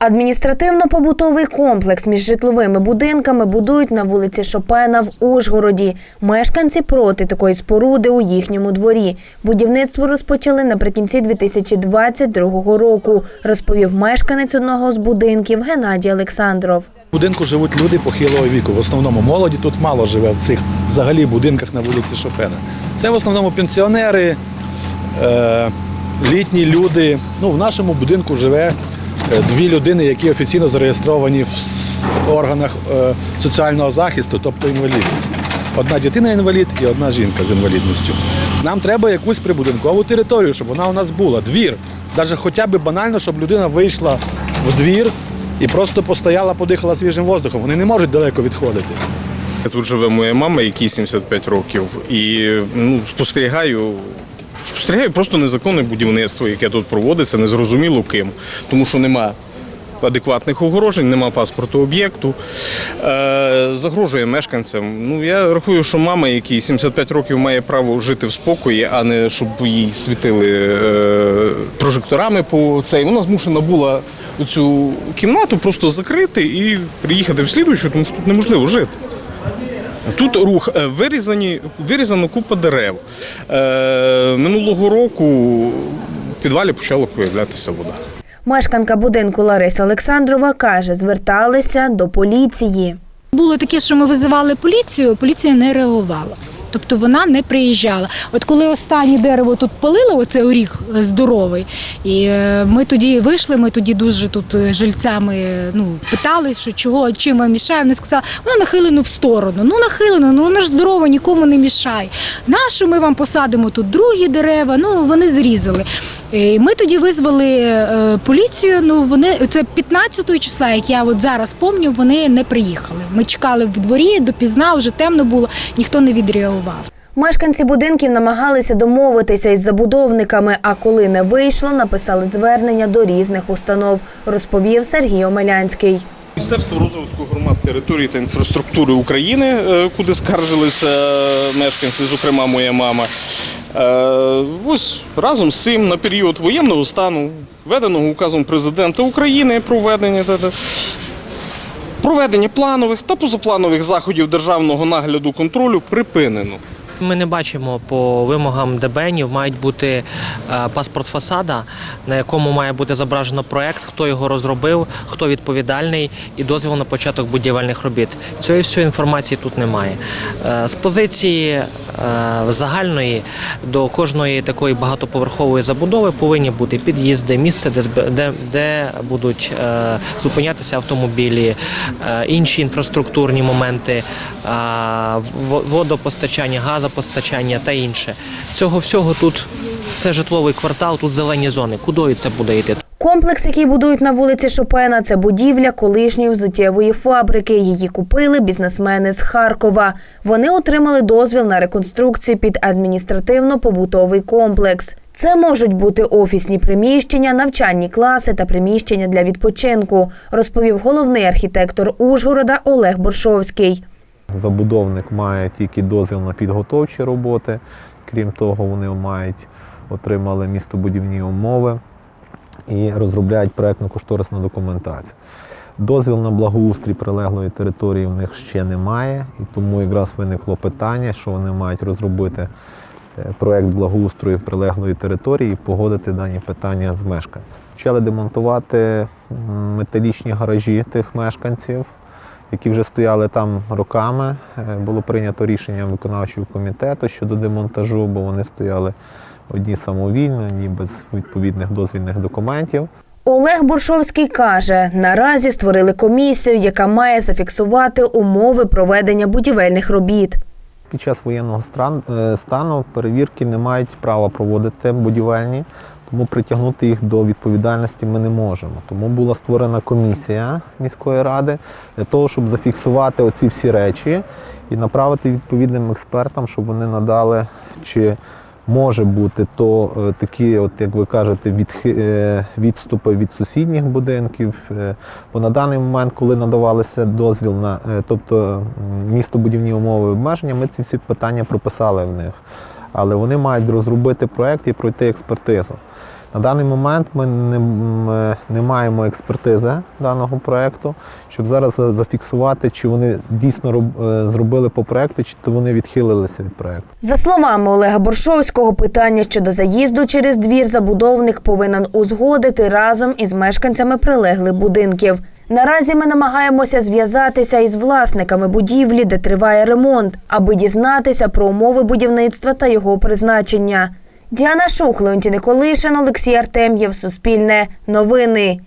Адміністративно-побутовий комплекс між житловими будинками будують на вулиці Шопена в Ужгороді. Мешканці проти такої споруди у їхньому дворі. Будівництво розпочали наприкінці 2022 року, розповів мешканець одного з будинків Геннадій Олександров. В будинку живуть люди похилого віку. В основному молоді тут мало живе в цих взагалі будинках на вулиці Шопена. Це в основному пенсіонери, е, літні люди. Ну, в нашому будинку живе дві людини, які офіційно зареєстровані в органах е, соціального захисту, тобто інваліди. Одна дитина інвалід і одна жінка з інвалідністю. Нам треба якусь прибудинкову територію, щоб вона у нас була. Двір. Навіть хоча б банально, щоб людина вийшла в двір і просто постояла, подихала свіжим воздухом. Вони не можуть далеко відходити. Тут живе моя мама, якій 75 років, і ну, спостерігаю. Спостерігаю просто незаконне будівництво, яке тут проводиться, незрозуміло ким, тому що нема адекватних огорожень, нема паспорту об'єкту. Е, загрожує мешканцям. Ну, я рахую, що мама, якій 75 років має право жити в спокої, а не щоб їй світили е, прожекторами по цей. Вона змушена була цю кімнату просто закрити і приїхати в слідуючу, тому що тут неможливо жити. Тут рух е, вирізані, вирізано купа дерев. Е, минулого року в підвалі почала появлятися вода. Мешканка будинку Лариса Олександрова каже, зверталися до поліції. Було таке, що ми визивали поліцію, поліція не реагувала. Тобто вона не приїжджала. От коли останнє дерево тут палило, оце оріг е, здоровий, і е, ми тоді вийшли, ми тоді дуже тут е, жильцями ну, питали, що чого, чим вам мішає. Вони сказали, воно нахилено в сторону. Ну нахилено, ну воно ж здорове, нікому не мішає. Нащо ми вам посадимо тут другі дерева? Ну вони зрізали. Е, Ми тоді визвали поліцію. Ну вони це 15 числа, як я от зараз пам'ятаю, вони не приїхали. Ми чекали в дворі допізна, вже темно було, ніхто не відреагував. Мешканці будинків намагалися домовитися із забудовниками, а коли не вийшло, написали звернення до різних установ, розповів Сергій Омелянський. Міністерство розвитку громад території та інфраструктури України, е, куди скаржилися мешканці, зокрема моя мама. Е, Ось разом з цим на період воєнного стану, введеного указом президента України про введення проведення планових та позапланових заходів державного нагляду контролю припинено. Ми не бачимо по вимогам ДБНів, мають бути е, паспорт фасада, на якому має бути зображено проект, хто його розробив, хто відповідальний і дозвіл на початок будівельних робіт. Цієї всієї інформації тут немає. Е, З позиції е, загальної до кожної такої багатоповерхової забудови повинні бути під'їзди, місце, де, будуть зупинятися автомобілі, інші інфраструктурні моменти, водопостачання, газопостачання та інше. Цього всього тут це житловий квартал, тут зелені зони. Кудою це буде йти? Комплекс, який будують на вулиці Шопена, це будівля колишньої взуттєвої фабрики. Її купили бізнесмени з Харкова. Вони отримали дозвіл на реконструкцію під адміністративно-побутовий комплекс. Це можуть бути офісні приміщення, навчальні класи та приміщення для відпочинку, розповів головний архітектор Ужгорода Олег Боршовський. Забудовник має тільки дозвіл на підготовчі роботи. Крім того, вони мають отримали містобудівні умови і розробляють проектно-кошторисну документацію. Дозвіл на благоустрій прилеглої території в них ще немає, і тому якраз виникло питання, що вони мають розробити е, проект благоустрою прилеглої території і погодити дані питання з мешканців. Почали демонтувати металічні гаражі тих мешканців, які вже стояли там роками. Е, Було прийнято рішення виконавчого комітету щодо демонтажу, бо вони стояли одні самовільно, одні без відповідних дозвільних документів. Олег Боршовський каже, наразі створили комісію, яка має зафіксувати умови проведення будівельних робіт. Під час воєнного е, стану перевірки не мають права проводити будівельні, тому притягнути їх до відповідальності ми не можемо. Тому була створена комісія міської ради для того, щоб зафіксувати оці всі речі і направити відповідним експертам, щоб вони надали, чи може бути то е, такі, от як ви кажете, е, відступи від сусідніх будинків. Е, Бо на даний момент, коли надавалися дозвіл на, тобто містобудівні умови обмеження, ми ці всі питання прописали в них. Але вони мають розробити проект і пройти експертизу. На даний момент ми не, м, не маємо експертизи даного проекту, щоб зараз зафіксувати, чи вони дійсно роб- е, зробили по проекту, чи то вони відхилилися від проекту. За словами Олега Боршовського, питання щодо заїзду через двір забудовник повинен узгодити разом із мешканцями прилеглих будинків. Наразі ми намагаємося зв'язатися із власниками будівлі, де триває ремонт, аби дізнатися про умови будівництва та його призначення. Діана Шух, Леонтій Николишин, Олексій Артем'єв, Суспільне, Новини.